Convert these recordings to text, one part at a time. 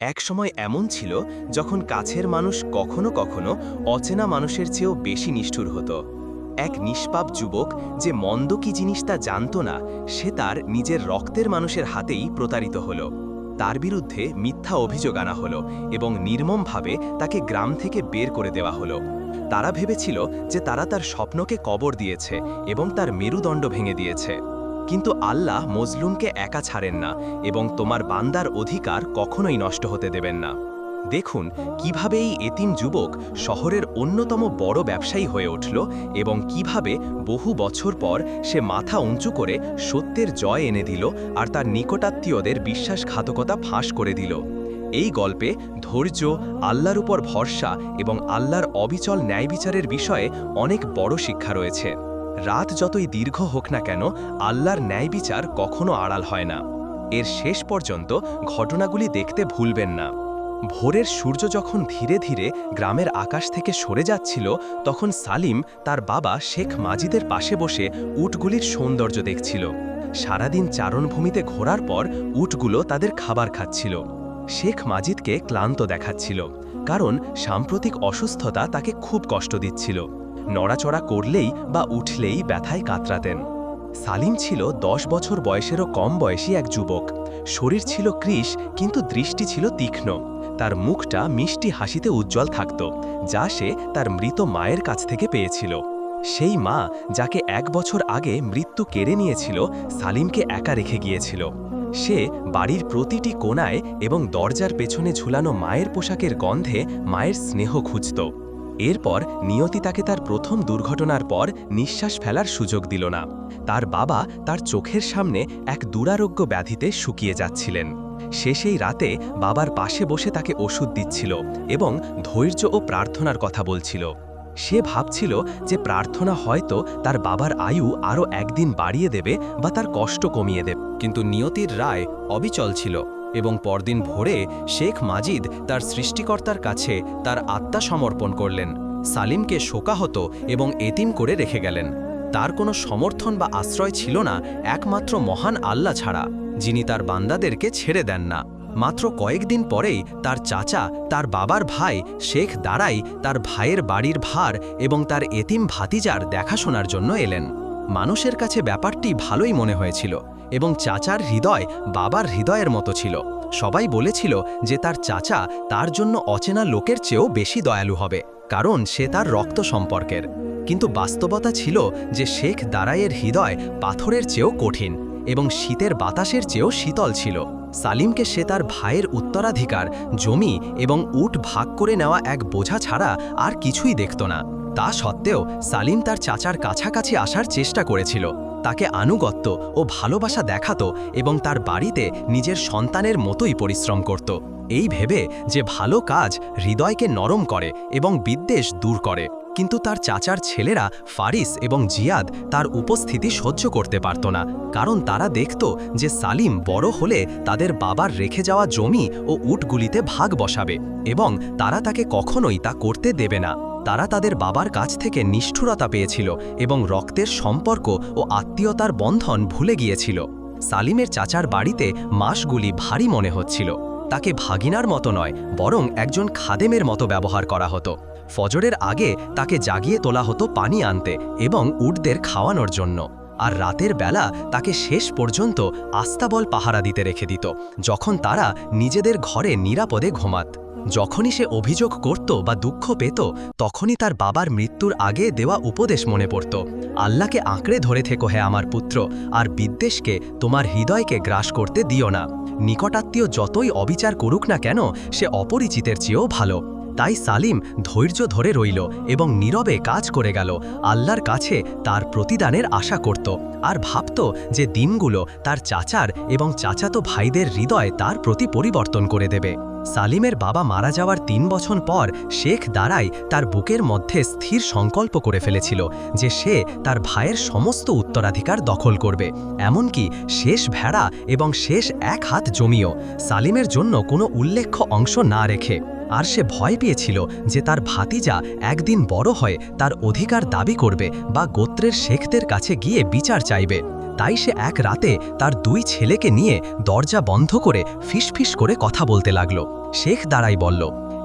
একসময় এমন ছিল যখন কাছের মানুষ কখনো কখনো অচেনা মানুষের চেয়েও বেশি নিষ্ঠুর হতো। এক নিষ্পাপ যুবক যে মন্দ কি জিনিস তা জানত না, সে তার নিজের রক্তের মানুষের হাতেই প্রতারিত হল। তার বিরুদ্ধে মিথ্যা অভিযোগ আনা হলো এবং নির্মমভাবে তাকে গ্রাম থেকে বের করে দেওয়া হলো। তারা ভেবেছিল যে তারা তার স্বপ্নকে কবর দিয়েছে এবং তার মেরুদণ্ড ভেঙে দিয়েছে। কিন্তু আল্লাহ মজলুমকে একা ছাড়েন না এবং তোমার বান্দার অধিকার কখনোই নষ্ট হতে দেবেন না। দেখুন, কীভাবে এই এতিম যুবক শহরের অন্যতম বড় ব্যবসায়ী হয়ে উঠল এবং কীভাবে বহু বছর পর সে মাথা উঁচু করে সত্যের জয় এনে দিল আর তার নিকটাত্মীয়দের বিশ্বাসঘাতকতা ফাঁস করে দিল। এই গল্পে ধৈর্য, আল্লাহর উপর ভরসা এবং আল্লাহর অবিচল ন্যায় বিচারের বিষয়ে অনেক বড় শিক্ষা রয়েছে। রাত যতই দীর্ঘ হোক না কেন, আল্লাহর ন্যায় বিচার কখনো আড়াল হয় না। এর শেষ পর্যন্ত ঘটনাগুলি দেখতে ভুলবেন না। ভোরের সূর্য যখন ধীরে ধীরে গ্রামের আকাশ থেকে সরে যাচ্ছিল, তখন সালিম তার বাবা শেখ মাজিদের পাশে বসে উটগুলির সৌন্দর্য দেখছিল। সারাদিন চারণভূমিতে ঘোরার পর উটগুলো তাদের খাবার খাচ্ছিল। শেখ মাজিদকে ক্লান্ত দেখাচ্ছিল, কারণ সাম্প্রতিক অসুস্থতা তাকে খুব কষ্ট দিচ্ছিল। নড়াচড়া করলেই বা উঠলেই ব্যথায় কাতরাতেন। সালিম ছিল দশ বছর বয়সেরও কম বয়সী এক যুবক। শরীর ছিল কৃষ, কিন্তু দৃষ্টি ছিল তীক্ষ্ণ। তার মুখটা মিষ্টি হাসিতে উজ্জ্বল থাকত, যা সে তার মৃত মায়ের কাছ থেকে পেয়েছিল। সেই মা, যাকে এক বছর আগে মৃত্যু কেড়ে নিয়েছিল, সালিমকে একা রেখে গিয়েছিল। সে বাড়ির প্রতিটি কোণায় এবং দরজার পেছনে ঝুলানো মায়ের পোশাকের গন্ধে মায়ের স্নেহ খুঁজত। এরপর নিয়তি তাকে তার প্রথম দুর্ঘটনার পর নিঃশ্বাস ফেলার সুযোগ দিল না। তার বাবা তার চোখের সামনে এক দুরারোগ্য ব্যাধিতে শুকিয়ে যাচ্ছিলেন। সে সেই রাতে বাবার পাশে বসে তাকে ওষুধ দিচ্ছিল এবং ধৈর্য ও প্রার্থনার কথা বলছিল। সে ভাবছিল যে প্রার্থনা হয়তো তার বাবার আয়ু আরও একদিন বাড়িয়ে দেবে বা তার কষ্ট কমিয়ে দেবে। কিন্তু নিয়তির রায় অবিচল ছিল। এবং পরদিন ভোরে শেখ মাজিদ তার সৃষ্টিকর্তার কাছে তার আত্মা সমর্পণ করলেন, সালিমকে শোকাহত এবং এতিম করে রেখে গেলেন। তার কোনো সমর্থন বা আশ্রয় ছিল না, একমাত্র মহান আল্লাহ ছাড়া, যিনি তার বান্দাদেরকে ছেড়ে দেন না। মাত্র কয়েকদিন পরেই তার চাচা, তার বাবার ভাই, শেখ দাঁড়াই তার ভাইয়ের বাড়ির ভার এবং তার এতিম ভাতিজার দেখাশোনার জন্য এলেন। মানুষের কাছে ব্যাপারটি ভালোই মনে হয়েছিল। এবং চাচার হৃদয় বাবার হৃদয়ের মতো ছিল। সবাই বলেছিল যে তার চাচা তার জন্য অচেনা লোকের চেয়েও বেশি দয়ালু হবে, কারণ সে তার রক্ত সম্পর্কের। কিন্তু বাস্তবতা ছিল যে শেখ দারাইয়ের হৃদয় পাথরের চেয়েও কঠিন এবং শীতের বাতাসের চেয়েও শীতল ছিল। সালিমকে সে তার ভাইয়ের উত্তরাধিকার, জমি এবং উট ভাগ করে নেওয়া এক বোঝা ছাড়া আর কিছুই দেখত না। তা সত্ত্বেও সালিম তার চাচার কাছাকাছি আসার চেষ্টা করেছিল। তাকে আনুগত্য ও ভালোবাসা দেখাত এবং তার বাড়িতে নিজের সন্তানের মতোই পরিশ্রম করত। এই ভেবে যে ভালো কাজ হৃদয়কে নরম করে এবং বিদ্বেষ দূর করে। কিন্তু তার চাচার ছেলেরা ফারিস এবং জিয়াদ তার উপস্থিতি সহ্য করতে পারত না। কারণ তারা দেখত যে সালিম বড় হলে তাদের বাবার রেখে যাওয়া জমি ও উটগুলিতে ভাগ বসাবে এবং তারা তাকে কখনোই তা করতে দেবে না। তারা তাদের বাবার কাছ থেকে নিষ্ঠুরতা পেয়েছিল এবং রক্তের সম্পর্ক ও আত্মীয়তার বন্ধন ভুলে গিয়েছিল। সালিমের চাচার বাড়িতে মাসগুলি ভারী মনে হচ্ছিল। তাকে ভাগিনার মতো নয়, বরং একজন খাদেমের মতো ব্যবহার করা হতো। ফজরের আগে তাকে জাগিয়ে তোলা হতো পানি আনতে এবং উটদের খাওয়ানোর জন্য। আর রাতের বেলা তাকে শেষ পর্যন্ত আস্তাবল পাহারা দিতে রেখে দিত, যখন তারা নিজেদের ঘরে নিরাপদে ঘুমাত। যখনই সে অভিযোগ করত বা দুঃখ পেত, তখনই তার বাবার মৃত্যুর আগে দেওয়া উপদেশ মনে পড়ত। আল্লাহকে আঁকড়ে ধরে থেকো হে আমার পুত্র, আর বিদ্বেষকে, তোমার হৃদয়কে গ্রাস করতে দিও না। নিকটাত্মীয় যতই অবিচার করুক না কেন, সে অপরিচিতের চেয়েও ভালো। তাই সালিম ধৈর্য ধরে রইল এবং নীরবে কাজ করে গেল। আল্লাহর কাছে তার প্রতিদানের আশা করত আর ভাবত যে দিনগুলো তার চাচার এবং চাচাতো ভাইদের হৃদয় তার প্রতি পরিবর্তন করে দেবে। সালিমের বাবা মারা যাওয়ার তিন বছর পর শেখ দাঁড়াই তার বুকের মধ্যে স্থির সংকল্প করে ফেলেছিল যে সে তার ভাইয়ের সমস্ত উত্তরাধিকার দখল করবে। এমনকি শেষ ভেড়া এবং শেষ এক হাত জমিও সালিমের জন্য কোনো উল্লেখ্য অংশ না রেখে। আর সে ভয় পেয়েছিল যে তার ভাতিজা একদিন বড় হয়ে তার অধিকার দাবি করবে বা গোত্রের শেখদের কাছে গিয়ে বিচার চাইবে। তাই সে এক রাতে তার দুই ছেলেকে নিয়ে দরজা বন্ধ করে ফিসফিস করে কথা বলতে লাগল। শেখ দাঁড়াই বলল,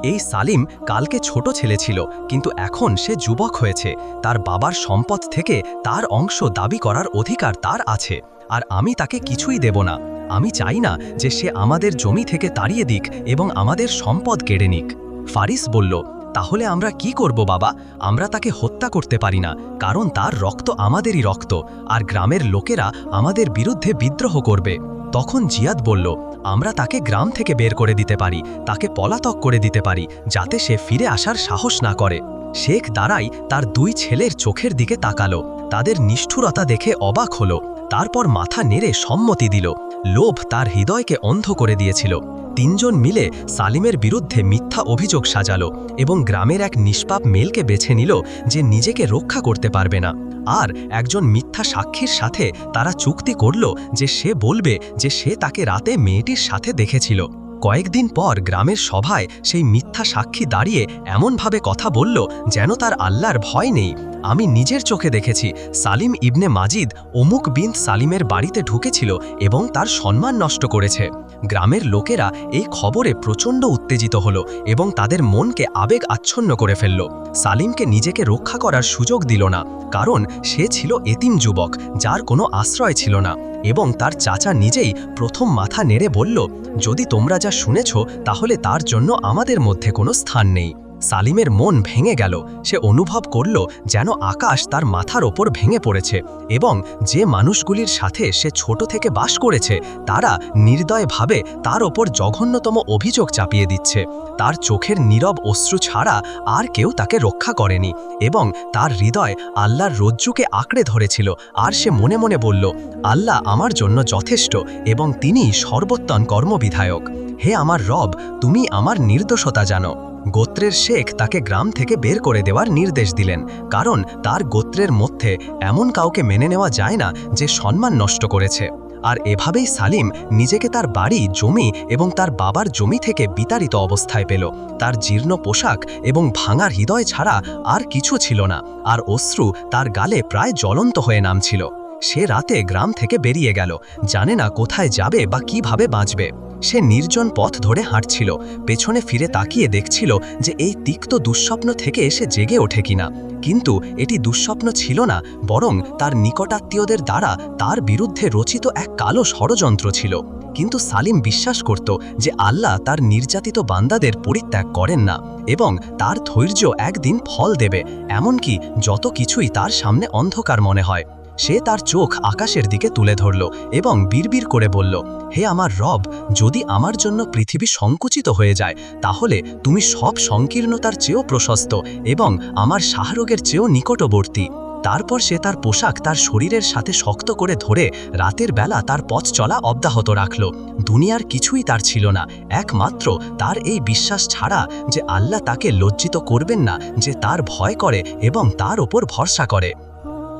এই সালিম কালকে ছোট ছেলে ছিল, কিন্তু এখন সে যুবক হয়েছে। তার বাবার সম্পদ থেকে তার অংশ দাবি করার অধিকার তার আছে, আর আমি তাকে কিছুই দেব না। আমি চাই না যে সে আমাদের জমি থেকে তাড়িয়ে দিক এবং আমাদের সম্পদ কেড়ে নিক। ফারিস বলল তাহলে আমরা কি করব বাবা? আমরা তাকে হত্যা করতে পারি না, কারণ তার রক্ত আমাদেরই রক্ত, আর গ্রামের লোকেরা আমাদের বিরুদ্ধে বিদ্রোহ করবে। তখন জিয়াদ বলল, আমরা তাকে গ্রাম থেকে বের করে দিতে পারি, তাকে পলাতক করে দিতে পারি, যাতে সে ফিরে আসার সাহস না করে। শেখ দাঁড়াই তার দুই ছেলের চোখের দিকে তাকালো, তাদের নিষ্ঠুরতা দেখে অবাক হলো। তারপর মাথা নেড়ে সম্মতি দিল। লোভ তার হৃদয়কে অন্ধ করে দিয়েছিল। তিনজন মিলে সালিমের বিরুদ্ধে মিথ্যা অভিযোগ সাজালো এবং গ্রামের এক নিষ্পাপ মেলকে বেছে নিল যে নিজেকে রক্ষা করতে পারবে না। আর একজন মিথ্যা সাক্ষীর সাথে তারা চুক্তি করল যে সে বলবে যে সে তাকে রাতে মেয়েটির সাথে দেখেছিল। কয়েকদিন পর গ্রামের সভায় সেই মিথ্যা সাক্ষী দাঁড়িয়ে এমনভাবে কথা বলল যেন তার আল্লাহর ভয় নেই। আমি নিজের চোখে দেখেছি, সালিম ইবনে মাজিদ অমুক বিন সালিমের বাড়িতে ঢুকেছিল এবং তার সম্মান নষ্ট করেছে। গ্রামের লোকেরা এই খবরে প্রচণ্ড উত্তেজিত হল এবং তাদের মনকে আবেগ আচ্ছন্ন করে ফেলল। সালিমকে নিজেকে রক্ষা করার সুযোগ দিল না, কারণ সে ছিল এতিম যুবক, যার কোনো আশ্রয় ছিল না এবং তার চাচা নিজেই প্রথম মাথা নেড়ে বলল, যদি তোমরা যা শুনেছ, তাহলে তার জন্য আমাদের মধ্যে কোনো স্থান নেই। সালিমের মন ভেঙে গেল। সে অনুভব করল যেন আকাশ তার মাথার ওপর ভেঙে পড়েছে এবং যে মানুষগুলির সাথে সে ছোট থেকে বাস করেছে, তারা নির্দয়ভাবে তার ওপর জঘন্যতম অভিযোগ চাপিয়ে দিচ্ছে। তার চোখের নীরব অশ্রু ছাড়া আর কেউ তাকে রক্ষা করেনি এবং তার হৃদয় আল্লাহর রজ্জুকে আঁকড়ে ধরেছিল। আর সে মনে মনে বলল, আল্লাহ আমার জন্য যথেষ্ট এবং তিনি সর্বোত্তম কর্মবিধায়ক। হে আমার রব, তুমি আমার নির্দোষতা জানো। গোত্রের শেখ তাকে গ্রাম থেকে বের করে দেওয়ার নির্দেশ দিলেন, কারণ তার গোত্রের মধ্যে এমন কাউকে মেনে নেওয়া যায় না যে সম্মান নষ্ট করেছে। আর এভাবেই সালিম নিজেকে তার বাড়ি, জমি এবং তার বাবার জমি থেকে বিতাড়িত অবস্থায় পেল। তার জীর্ণ পোশাক এবং ভাঙার হৃদয় ছাড়া আর কিছু ছিল না, আর অশ্রু তার গালে প্রায় জ্বলন্ত হয়ে নামছিল। সে রাতে গ্রাম থেকে বেরিয়ে গেল, জানে না কোথায় যাবে বা কীভাবে বাঁচবে। সে নির্জন পথ ধরে হাঁটছিল, পেছনে ফিরে তাকিয়ে দেখছিল যে এই তিক্ত দুঃস্বপ্ন থেকে সে জেগে ওঠে কিনা। কিন্তু এটি দুঃস্বপ্ন ছিল না, বরং তার নিকটাত্মীয়দের দ্বারা তার বিরুদ্ধে রচিত এক কালো ষড়যন্ত্র ছিল। কিন্তু সালিম বিশ্বাস করত যে আল্লাহ তার নির্যাতিত বান্দাদের পরিত্যাগ করেন না এবং তার ধৈর্য একদিন ফল দেবে, এমনকি যত কিছুই তার সামনে অন্ধকার মনে হয়। সে তার চোখ আকাশের দিকে তুলে ধরল এবং বিড়বিড় করে বলল, হে আমার রব, যদি আমার জন্য পৃথিবী সংকুচিত হয়ে যায়, তাহলে তুমি সব সংকীর্ণতার চেয়েও প্রশস্ত এবং আমার শাহরোগের চেয়েও নিকটবর্তী। তারপর সে তার পোশাক তার শরীরের সাথে শক্ত করে ধরে রাতের বেলা তার পথ চলা অব্যাহত রাখল। দুনিয়ার কিছুই তার ছিল না, একমাত্র তার এই বিশ্বাস ছাড়া যে আল্লাহ তাকে লজ্জিত করবেন না, যে তার ভয় করে এবং তার ওপর ভরসা করে।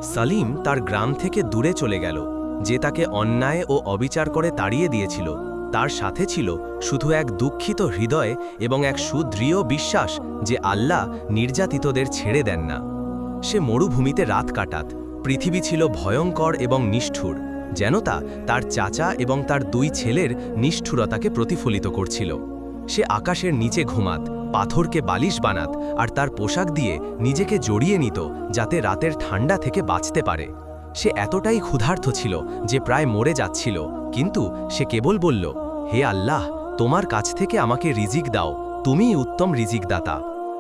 সালিম তার গ্রাম থেকে দূরে চলে গেল, যে তাকে অন্যায় ও অবিচার করে তাড়িয়ে দিয়েছিল। তার সাথে ছিল শুধু এক দুঃখিত হৃদয় এবং এক সুদৃঢ় বিশ্বাস যে আল্লাহ নির্যাতিতদের ছেড়ে দেন না। সে মরুভূমিতে রাত কাটাত, পৃথিবী ছিল ভয়ঙ্কর এবং নিষ্ঠুর, যেন তা তার চাচা এবং তার দুই ছেলের নিষ্ঠুরতাকে প্রতিফলিত করছিল। সে আকাশের নিচে ঘুমাত পাথরকে বালিশ বানাত আর তার পোশাক দিয়ে নিজেকে জড়িয়ে নিত যাতে রাতের ঠান্ডা থেকে বাঁচতে পারে। সে এতটাই ক্ষুধার্ত ছিল যে প্রায় মরে যাচ্ছিল, কিন্তু সে কেবল বলল, হে আল্লাহ, তোমার কাছ থেকে আমাকে রিজিক দাও, তুমিই উত্তম রিজিক দাতা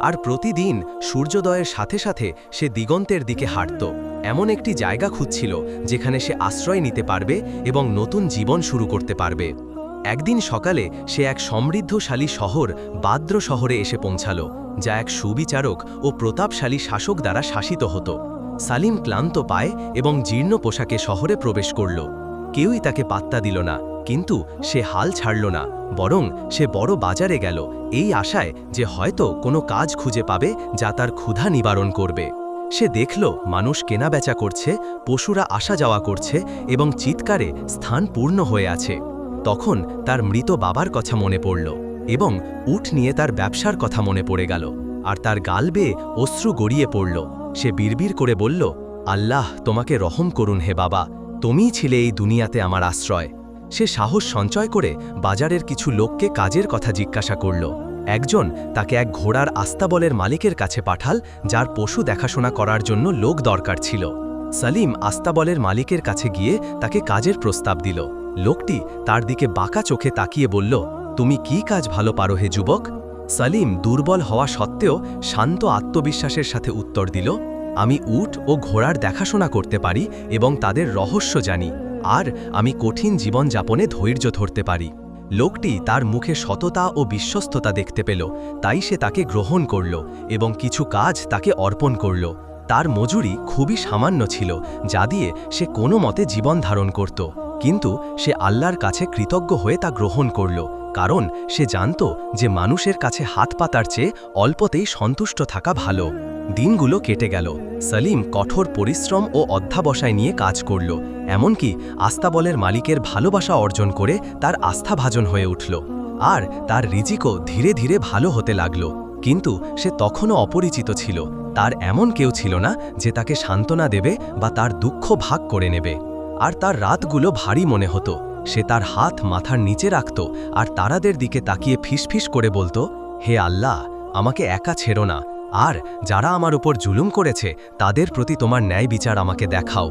আর প্রতিদিন সূর্যোদয়ের সাথে সাথে সে দিগন্তের দিকে হাঁটত। এমন একটি জায়গা খুঁজছিল যেখানে সে আশ্রয় নিতে পারবে এবং নতুন জীবন শুরু করতে পারবে। একদিন সকালে সে এক সমৃদ্ধশালী শহর বাদ্র শহরে এসে পৌঁছাল, যা এক সুবিচারক ও প্রতাপশালী শাসক দ্বারা শাসিত হতো। সালিম ক্লান্ত পায় এবং জীর্ণ পোশাকে শহরে প্রবেশ করল। কেউই তাকে পাত্তা দিল না, কিন্তু সে হাল ছাড়ল না, বরং সে বড় বাজারে গেল, এই আশায় যে হয়তো কোনো কাজ খুঁজে পাবে যা তার ক্ষুধা নিবারণ করবে। সে দেখল মানুষ কেনাবেচা করছে, পশুরা আসা যাওয়া করছে এবং চিৎকারে স্থান পূর্ণ হয়ে আছে। তখন তার মৃত বাবার কথা মনে পড়ল এবং উঠ নিয়ে তার ব্যবসার কথা মনে পড়ে গেল। আর তার গাল বেয়ে অশ্রু গড়িয়ে পড়ল। সে বিড়বিড় করে বলল, আল্লাহ, তোমাকে রহম করুন হে বাবা, তুমিই ছিলে এই দুনিয়াতে আমার আশ্রয়। সে সাহস সঞ্চয় করে বাজারের কিছু লোককে কাজের কথা জিজ্ঞাসা করল। একজন তাকে এক ঘোড়ার আস্তাবলের মালিকের কাছে পাঠাল, যার পশু দেখাশোনা করার জন্য লোক দরকার ছিল। সালিম আস্তাবলের মালিকের কাছে গিয়ে তাকে কাজের প্রস্তাব দিল। লোকটি তার দিকে বাঁকা চোখে তাকিয়ে বলল, তুমি কি কাজ ভালো পারো হে যুবক? সালিম দুর্বল হওয়া সত্ত্বেও শান্ত আত্মবিশ্বাসের সাথে উত্তর দিল, আমি উট ও ঘোড়ার দেখাশোনা করতে পারি এবং তাদের রহস্য জানি, আর আমি কঠিন জীবন যাপনে ধৈর্য ধরতে পারি। লোকটি তার মুখে সততা ও বিশ্বস্ততা দেখতে পেল, তাই সে তাকে গ্রহণ করল এবং কিছু কাজ তাকে অর্পণ করল। তার মজুরি খুবই সামান্য ছিল, যা দিয়ে সে কোনো মতে জীবন ধারণ করত। কিন্তু সে আল্লাহর কাছে কৃতজ্ঞ হয়ে তা গ্রহণ করল, কারণ সে জানত যে মানুষের কাছে হাত পাতার চেয়ে অল্পতেই সন্তুষ্ট থাকা ভালো। দিনগুলো কেটে গেল। সলিম কঠোর পরিশ্রম ও অধ্যাবসায় নিয়ে কাজ করল, এমনকি আস্তাবলের মালিকের ভালোবাসা অর্জন করে তার আস্থাভাজন হয়ে উঠল। আর তার রিজিকও ধীরে ধীরে ভালো হতে লাগল। কিন্তু সে তখনও অপরিচিত ছিল। তার এমন কেউ ছিল না যে তাকে সান্ত্বনা দেবে বা তার দুঃখ ভাগ করে নেবে। আর তার রাতগুলো ভারী মনে হতো। সে তার হাত মাথার নিচে রাখত আর তারাদের দিকে তাকিয়ে ফিসফিস করে বলতো, হে আল্লাহ, আমাকে একা ছেড়ো না। আর যারা আমার উপর জুলুম করেছে, তাদের প্রতি তোমার ন্যায় বিচার আমাকে দেখাও।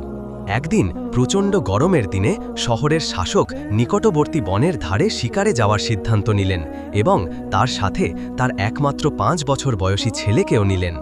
একদিন, প্রচণ্ড গরমের দিনে শহরের শাসক নিকটবর্তী বনের ধারে শিকারে যাওয়ার সিদ্ধান্ত নিলেন এবং তার সাথে তার একমাত্র পাঁচ বছর বয়সী ছেলেকেও নিলেন।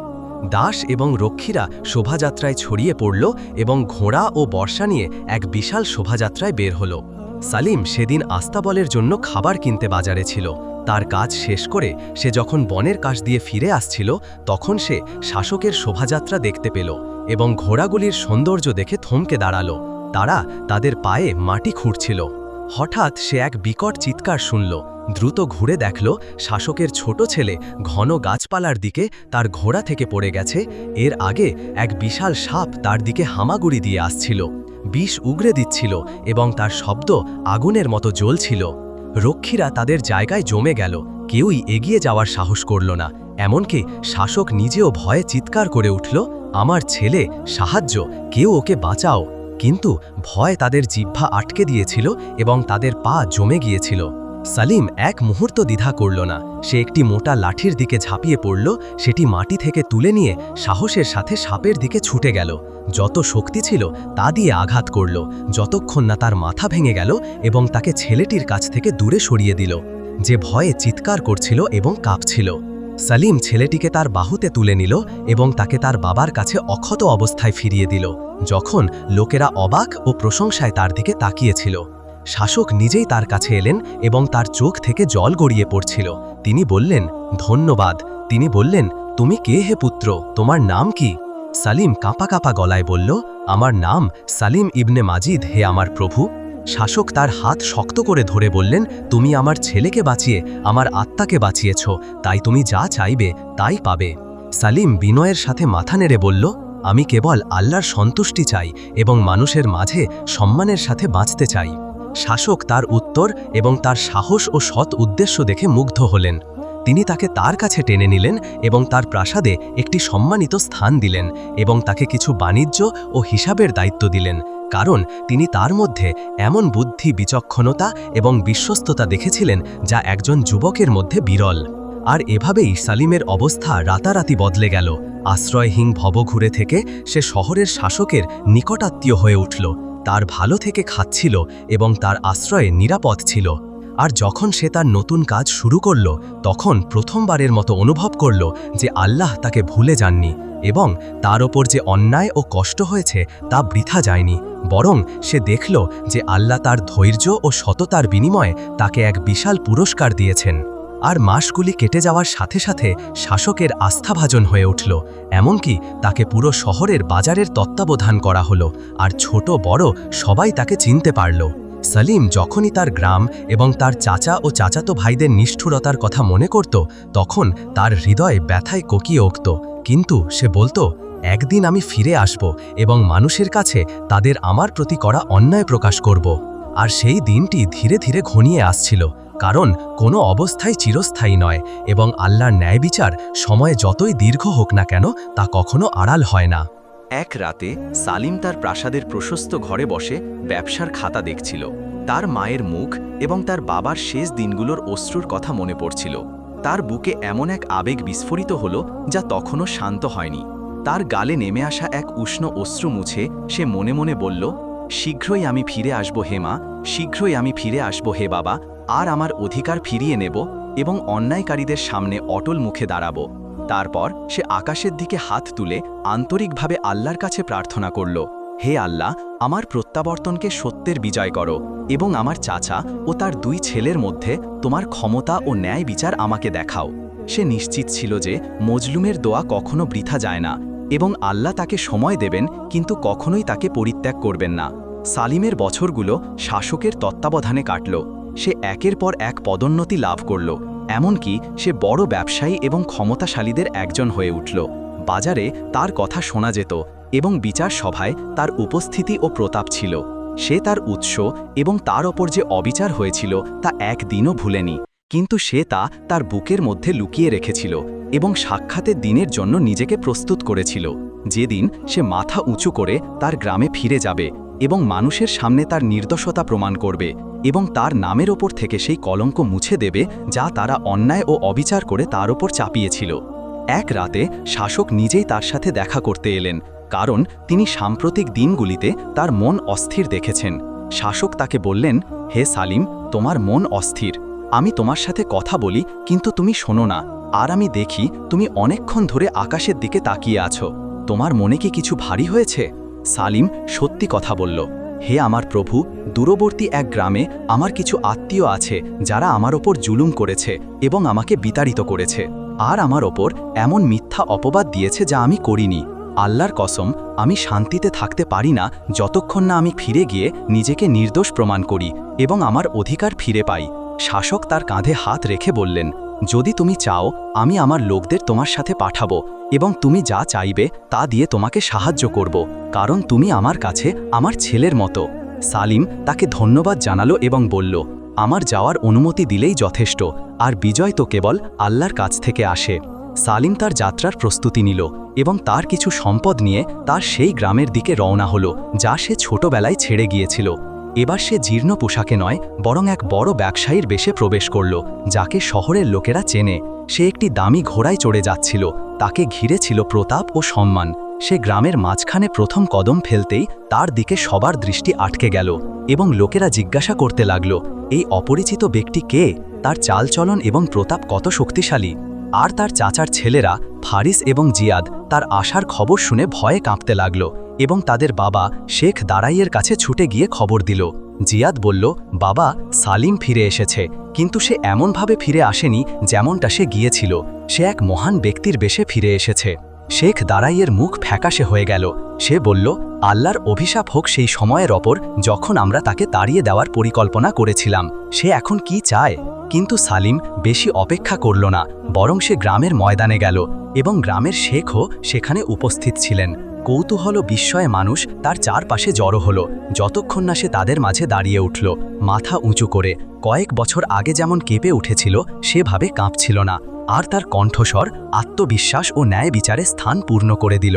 দাস এবং রক্ষীরা শোভাযাত্রায় ছড়িয়ে পড়ল এবং ঘোড়া ও বর্ষা নিয়ে এক বিশাল শোভাযাত্রায় বের হল। সালিম সেদিন আস্তাবলের জন্য খাবার কিনতে বাজারে ছিল। তার কাজ শেষ করে সে যখন বনের কাশ দিয়ে ফিরে আসছিল, তখন সে শাসকের শোভাযাত্রা দেখতে পেল এবং ঘোড়াগুলির সৌন্দর্য দেখে থমকে দাঁড়াল। তারা তাদের পায়ে মাটি খুঁড়ছিল। হঠাৎ সে এক বিকট চিৎকার শুনল। দ্রুত ঘুরে দেখল, শাসকের ছোট ছেলে ঘন গাছপালার দিকে তার ঘোড়া থেকে পড়ে গেছে। এর আগে এক বিশাল সাপ তার দিকে হামাগুড়ি দিয়ে আসছিল। বিষ উগরে দিচ্ছিল এবং তার শব্দ আগুনের মতো জ্বলছিল। রক্ষীরা তাদের জায়গায় জমে গেল। কেউই এগিয়ে যাওয়ার সাহস করল না। এমনকি শাসক নিজেও ভয়ে চিৎকার করে উঠল, আমার ছেলে, সাহায্য, কেউ ওকে বাঁচাও। কিন্তু ভয় তাদের জিহ্বা আটকে দিয়েছিল এবং তাদের পা জমে গিয়েছিল। সালিম এক মুহূর্ত দ্বিধা করল না। সে একটি মোটা লাঠির দিকে ঝাঁপিয়ে পড়ল, সেটি মাটি থেকে তুলে নিয়ে সাহসের সাথে সাপের দিকে ছুটে গেল। যত শক্তি ছিল তা দিয়ে আঘাত করল। যতক্ষণ না তার মাথা ভেঙে গেল এবং তাকে ছেলেটির কাছ থেকে দূরে সরিয়ে দিল। যে ভয়ে চিৎকার করছিল এবং কাঁপছিল। সালিম ছেলেটিকে তার বাহুতে তুলে নিল এবং তাকে তার বাবার কাছে অক্ষত অবস্থায় ফিরিয়ে দিল, যখন লোকেরা অবাক ও প্রশংসায় তার দিকে তাকিয়েছিল। শাসক নিজেই তার কাছে এলেন এবং তার চোখ থেকে জল গড়িয়ে পড়ছিল। তিনি বললেন, ধন্যবাদ। তিনি বললেন, তুমি কে হে পুত্র? তোমার নাম কি? সালিম কাঁপা কাঁপা গলায় বলল, আমার নাম সালিম ইবনে মাজিদ হে আমার প্রভু। শাসক তার হাত শক্ত করে ধরে বললেন, তুমি আমার ছেলেকে বাঁচিয়ে, আমার আত্মাকে বাঁচিয়েছ। তাই তুমি যা চাইবে, তাই পাবে। সালিম বিনয়ের সাথে মাথা নেড়ে বলল, আমি কেবল আল্লাহর সন্তুষ্টি চাই এবং মানুষের মাঝে সম্মানের সাথে বাঁচতে চাই। শাসক তার উত্তর এবং তার সাহস ও সৎ উদ্দেশ্য দেখে মুগ্ধ হলেন। তিনি তাকে তার কাছে টেনে নিলেন এবং তার প্রাসাদে একটি সম্মানিত স্থান দিলেন এবং তাকে কিছু বাণিজ্য ও হিসাবের দায়িত্ব দিলেন। কারণ তিনি তার মধ্যে এমন বুদ্ধি, বিচক্ষণতা এবং বিশ্বস্ততা দেখেছিলেন যা একজন যুবকের মধ্যে বিরল। আর এভাবেই সালিমের অবস্থা রাতারাতি বদলে গেল। আশ্রয়হীন ভবঘুরে থেকে সে শহরের শাসকের নিকটাত্মীয় হয়ে উঠল। তার ভালো থেকে খাচ্ছিল এবং তার আশ্রয়ে নিরাপদ ছিল। আর যখন সে তার নতুন কাজ শুরু করল, তখন প্রথমবারের মতো অনুভব করল যে আল্লাহ তাকে ভুলে যাননি এবং তার ওপর যে অন্যায় ও কষ্ট হয়েছে তা বৃথা যায়নি। বরং সে দেখল যে আল্লাহ তার ধৈর্য ও সততার বিনিময়ে তাকে এক বিশাল পুরস্কার দিয়েছেন। আর মাসগুলি কেটে যাওয়ার সাথে সাথে শাসকের আস্থাভাজন হয়ে উঠল। এমনকি তাকে পুরো শহরের বাজারের তত্ত্বাবধান করা হলো। আর ছোট বড় সবাই তাকে চিনতে পারল। সালিম যখনই তার গ্রাম এবং তার চাচা ও চাচাতো ভাইদের নিষ্ঠুরতার কথা মনে করত, তখন তার হৃদয় ব্যথায় কোকিয়ে উঠত। কিন্তু সে বলতো, একদিন আমি ফিরে আসব এবং মানুষের কাছে তাদের আমার প্রতি করা অন্যায় প্রকাশ করব। আর সেই দিনটি ধীরে ধীরে ঘনিয়ে আসছিল, কারণ কোনো অবস্থায় চিরস্থায়ী নয় এবং আল্লাহর ন্যায় বিচার সময়ে যতই দীর্ঘ হোক না কেন তা কখনো আড়াল হয় না। এক রাতে সালিম তার প্রাসাদের প্রশস্ত ঘরে বসে ব্যবসার খাতা দেখছিল। তার মায়ের মুখ এবং তার বাবার শেষ দিনগুলোর অশ্রুর কথা মনে পড়ছিল। তার বুকে এমন এক আবেগ বিস্ফোরিত হল যা তখনও শান্ত হয়নি। তার গালে নেমে আসা এক উষ্ণ অশ্রু মুছে সে মনে মনে বলল, শীঘ্রই আমি ফিরে আসব হে মা, শীঘ্রই আমি ফিরে আসব হে বাবা, আর আমার অধিকার ফিরিয়ে নেব এবং অন্যায়কারীদের সামনে অটল মুখে দাঁড়াবো। তারপর সে আকাশের দিকে হাত তুলে আন্তরিকভাবে আল্লাহর কাছে প্রার্থনা করল, হে আল্লাহ, আমার প্রত্যাবর্তনকে সত্যের বিজয় করো এবং আমার চাচা ও তার দুই ছেলের মধ্যে তোমার ক্ষমতা ও ন্যায় বিচার আমাকে দেখাও। সে নিশ্চিত ছিল যে মজলুমের দোয়া কখনো বৃথা যায় না এবং আল্লাহ তাকে সময় দেবেন কিন্তু কখনোই তাকে পরিত্যাগ করবেন না। সালিমের বছরগুলো শাসকের তত্ত্বাবধানে কাটল। সে একের পর এক পদোন্নতি লাভ করল। এমনকি সে বড় ব্যবসায়ী এবং ক্ষমতাশালীদের একজন হয়ে উঠল। বাজারে তার কথা শোনা যেত এবং বিচার সভায় তার উপস্থিতি ও প্রতাপ ছিল। সে তার উৎস এবং তার ওপর যে অবিচার হয়েছিল তা একদিনও ভুলেনি। কিন্তু সে তা তার বুকের মধ্যে লুকিয়ে রেখেছিল এবং সাক্ষাতের দিনের জন্য নিজেকে প্রস্তুত করেছিল। যেদিন সে মাথা উঁচু করে তার গ্রামে ফিরে যাবে এবং মানুষের সামনে তার নির্দোষতা প্রমাণ করবে এবং তার নামের ওপর থেকে সেই কলঙ্ক মুছে দেবে যা তারা অন্যায় ও অবিচার করে তার ওপর চাপিয়েছিল। এক রাতে শাসক নিজেই তার সাথে দেখা করতে এলেন, কারণ তিনি সাম্প্রতিক দিনগুলিতে তার মন অস্থির দেখেছেন। শাসক তাকে বললেন, হে সালিম, তোমার মন অস্থির। আমি তোমার সাথে কথা বলি, কিন্তু তুমি শোনো না। আর আমি দেখি, তুমি অনেকক্ষণ ধরে আকাশের দিকে তাকিয়ে আছো। তোমার মনে কি কিছু ভারী হয়েছে? সালিম সত্যি কথা বলল, হে আমার প্রভু, দূরবর্তী এক গ্রামে আমার কিছু আত্মীয় আছে যারা আমার ওপর জুলুম করেছে এবং আমাকে বিতাড়িত করেছে। আর আমার ওপর এমন মিথ্যা অপবাদ দিয়েছে যা আমি করিনি। আল্লাহর কসম, আমি শান্তিতে থাকতে পারি না যতক্ষণ না আমি ফিরে গিয়ে নিজেকে নির্দোষ প্রমাণ করি এবং আমার অধিকার ফিরে পাই। শাসক তার কাঁধে হাত রেখে বললেন যদি তুমি চাও, আমি আমার লোকদের তোমার সাথে পাঠাবো এবং তুমি যা চাইবে তা দিয়ে তোমাকে সাহায্য করব, কারণ তুমি আমার কাছে আমার ছেলের মতো। সালিম তাকে ধন্যবাদ জানালো এবং বলল, আমার যাওয়ার অনুমতি দিলেই যথেষ্ট, আর বিজয় তো কেবল আল্লাহর কাছ থেকে আসে। সালিম তার যাত্রার প্রস্তুতি নিল এবং তার কিছু সম্পদ নিয়ে তার সেই গ্রামের দিকে রওনা হলো, যা সে ছোটবেলায় ছেড়ে গিয়েছিল। এবার সে জীর্ণ পোশাকে নয়, বরং এক বড় ব্যবসায়ীর বেশে প্রবেশ করল, যাকে শহরের লোকেরা চেনে। সে একটি দামি ঘোড়ায় চড়ে যাচ্ছিল, তাকে ঘিরে ছিল প্রতাপ ও সম্মান। সে গ্রামের মাঝখানে প্রথম কদম ফেলতেই তার দিকে সবার দৃষ্টি আটকে গেল এবং লোকেরা জিজ্ঞাসা করতে লাগল, এই অপরিচিত ব্যক্তি কে? তার চালচলন এবং প্রতাপ কত শক্তিশালী? আর তার চাচার ছেলেরা ফারিস এবং জিয়াদ, তার আসার খবর শুনে ভয়ে কাঁপতে লাগল। এবং তাদের বাবা শেখ দাঁড়াইয়ের কাছে ছুটে গিয়ে খবর দিল। জিয়াদ বলল, বাবা, সালিম ফিরে এসেছে। কিন্তু সে এমনভাবে ফিরে আসেনি যেমনটা সে গিয়েছিল। সে এক মহান ব্যক্তির বেশে ফিরে এসেছে। শেখ দাঁড়াইয়ের মুখ ফ্যাকাশে হয়ে গেল। সে বলল, আল্লাহর অভিশাপ হোক সেই সময়ের ওপর যখন আমরা তাকে তাড়িয়ে দেওয়ার পরিকল্পনা করেছিলাম। সে এখন কি চায়? কিন্তু সালিম বেশি অপেক্ষা করল না, বরং সে গ্রামের ময়দানে গেল এবং গ্রামের শেখও সেখানে উপস্থিত ছিলেন। কৌতূহল বিস্ময়ে মানুষ তার চারপাশে জড়ো হলো। যতক্ষণ না সে তাদের মাঝে দাঁড়িয়ে উঠল। মাথা উঁচু করে। কয়েক বছর আগে যেমন কেঁপে উঠেছিল, সেভাবে কাঁপছিল না। আর তার কণ্ঠস্বর আত্মবিশ্বাস ও ন্যায় বিচারে স্থান পূর্ণ করে দিল।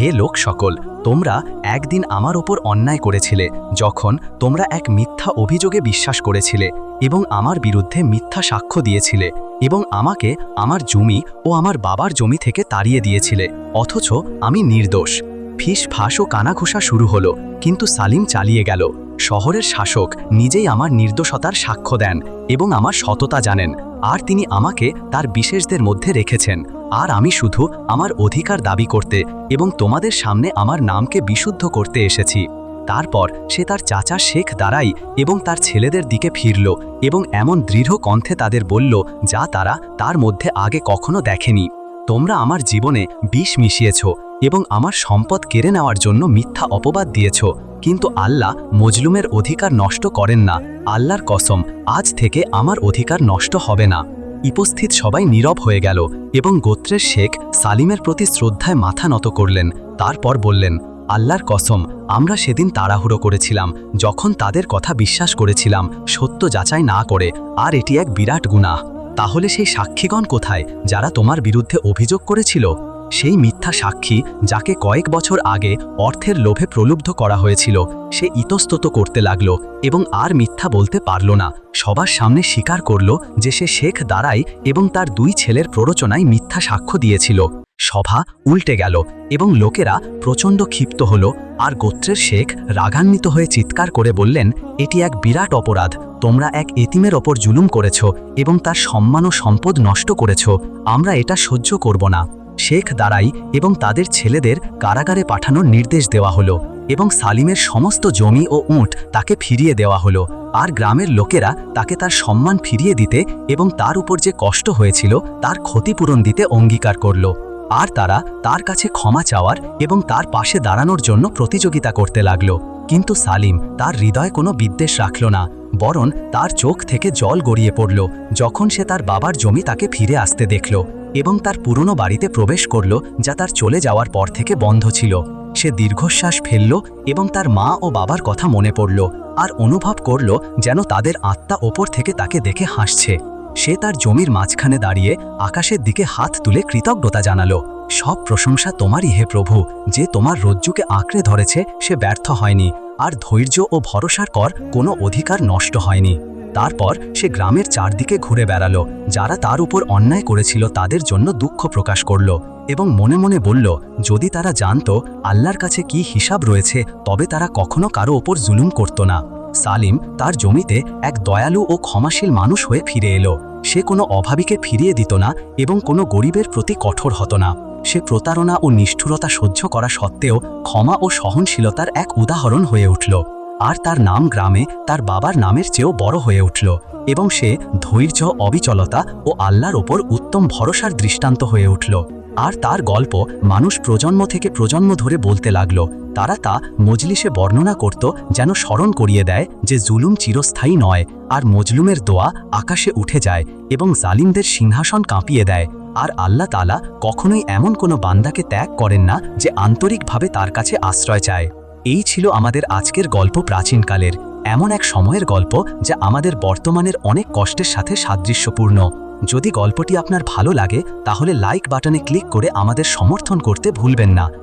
হে লোক সকল, তোমরা একদিন আমার ওপর অন্যায় করেছিলে, যখন তোমরা এক মিথ্যা অভিযোগে বিশ্বাস করেছিলে। এবং আমার বিরুদ্ধে মিথ্যা সাক্ষ্য দিয়েছিলে এবং আমাকে আমার জমি ও আমার বাবার জমি থেকে তাড়িয়ে দিয়েছিলে, অথচ আমি নির্দোষ। ফিস, ফাঁস ও কানাঘুষা শুরু হলো, কিন্তু সালিম চালিয়ে গেল। শহরের শাসক নিজেই আমার নির্দোষতার সাক্ষ্য দেন এবং আমার সততা জানেন। আর তিনি আমাকে তার বিশেষদের মধ্যে রেখেছেন। আর আমি শুধু আমার অধিকার দাবি করতে এবং তোমাদের সামনে আমার নামকে বিশুদ্ধ করতে এসেছি। তারপর সে তার চাচা শেখ দাঁড়াই এবং তার ছেলেদের দিকে ফিরল এবং এমন দৃঢ় কণ্ঠে তাদের বলল, যা তারা তার মধ্যে আগে কখনো দেখেনি। তোমরা আমার জীবনে বিষ মিশিয়েছ এবং আমার সম্পদ কেড়ে নেওয়ার জন্য মিথ্যা অপবাদ দিয়েছ। কিন্তু আল্লাহ মজলুমের অধিকার নষ্ট করেন না। আল্লাহর কসম, আজ থেকে আমার অধিকার নষ্ট হবে না। উপস্থিত সবাই নীরব হয়ে গেল এবং গোত্রের শেখ সালিমের প্রতি শ্রদ্ধায় মাথা নত করলেন। তারপর বললেন আল্লাহর কসম, আমরা সেদিন তাড়াহুড়ো করেছিলাম, যখন তাদের কথা বিশ্বাস করেছিলাম, সত্য যাচাই না করে, আর এটি এক বিরাট গুণা তাহলে সেই সাক্ষীগণ কোথায়, যারা তোমার বিরুদ্ধে অভিযোগ করেছিল? সেই মিথ্যা সাক্ষী যাকে কয়েক বছর আগে অর্থের লোভে প্রলুব্ধ করা হয়েছিল, সে ইতস্তত করতে লাগল এবং আর মিথ্যা বলতে পারল না। সবার সামনে স্বীকার করল যে সে শেখ দাঁড়াই এবং তার দুই ছেলের প্ররোচনায় মিথ্যা সাক্ষ্য দিয়েছিল। সভা উল্টে গেল এবং লোকেরা প্রচণ্ড ক্ষিপ্ত হল আর গোত্রের শেখ রাগান্বিত হয়ে চিৎকার করে বললেন, এটি এক বিরাট অপরাধ। তোমরা এক এতিমের ওপর জুলুম করেছ এবং তার সম্মান ও সম্পদ নষ্ট করেছ। আমরা এটা সহ্য করব না। শেখ দাঁড়াই এবং তাদের ছেলেদের কারাগারে পাঠানোর নির্দেশ দেওয়া হলো এবং সালিমের সমস্ত জমি ও উঁট তাকে ফিরিয়ে দেওয়া হলো। আর গ্রামের লোকেরা তাকে তার সম্মান ফিরিয়ে দিতে এবং তার উপর যে কষ্ট হয়েছিল তার ক্ষতিপূরণ দিতে অঙ্গীকার করল। আর তারা তার কাছে ক্ষমা চাওয়ার এবং তার পাশে দাঁড়ানোর জন্য প্রতিযোগিতা করতে লাগল। কিন্তু সালিম তার হৃদয়ে কোনো বিদ্বেষ রাখল না, বরং তার চোখ থেকে জল গড়িয়ে পড়ল, যখন সে তার বাবার জমি তাকে ফিরে আসতে দেখল। এবং তার পুরনো বাড়িতে প্রবেশ করল, যা তার চলে যাওয়ার পর থেকে বন্ধ ছিল। সে দীর্ঘশ্বাস ফেলল এবং তার মা ও বাবার কথা মনে পড়ল আর অনুভব করল যেন তাদের আত্মা ওপর থেকে তাকে দেখে হাসছে। সে তার জমির মাঝখানে দাঁড়িয়ে আকাশের দিকে হাত তুলে কৃতজ্ঞতা জানালো। সব প্রশংসা তোমারই হে প্রভু, যে তোমার রজ্জুকে আঁকড়ে ধরেছে, সে ব্যর্থ হয়নি। আর ধৈর্য ও ভরসার কর কোনো অধিকার নষ্ট হয়নি। তারপর সে গ্রামের চারদিকে ঘুরে বেড়ালো, যারা তার উপর অন্যায় করেছিল তাদের জন্য দুঃখ প্রকাশ করল এবং মনে মনে বলল, যদি তারা জানত আল্লাহর কাছে কি হিসাব রয়েছে, তবে তারা কখনো কারও ওপর জুলুম করত না। সালিম তার জমিতে এক দয়ালু ও ক্ষমাশীল মানুষ হয়ে ফিরে এলো। সে কোনো অভাবীকে ফিরিয়ে দিত না এবং কোনো গরিবের প্রতি কঠোর হতো না। সে প্রতারণা ও নিষ্ঠুরতা সহ্য করা সত্ত্বেও ক্ষমা ও সহনশীলতার এক উদাহরণ হয়ে উঠল। আর তার নাম গ্রামে তার বাবার নামের চেয়েও বড় হয়ে উঠল এবং সে ধৈর্য, অবিচলতা ও আল্লাহর ওপর উত্তম ভরসার দৃষ্টান্ত হয়ে উঠল। আর তার গল্প মানুষ প্রজন্ম থেকে প্রজন্ম ধরে বলতে লাগল। তারা তা মজলিসে বর্ণনা করত যেন স্মরণ করিয়ে দেয় যে জুলুম চিরস্থায়ী নয় আর মজলুমের দোয়া আকাশে উঠে যায় এবং জালিমদের সিংহাসন কাঁপিয়ে দেয়। আর আল্লাহ তালা কখনোই এমন কোনো বান্দাকে ত্যাগ করেন না যে আন্তরিকভাবে তার কাছে আশ্রয় চায়। এই ছিল আমাদের আজকের গল্প প্রাচীনকালের, এমন এক সময়ের গল্প যা আমাদের বর্তমানের অনেক কষ্টের সাথে সাদৃশ্যপূর্ণ। যদি গল্পটি আপনার ভালো লাগে, তাহলে লাইক বাটনে ক্লিক করে আমাদের সমর্থন করতে ভুলবেন না।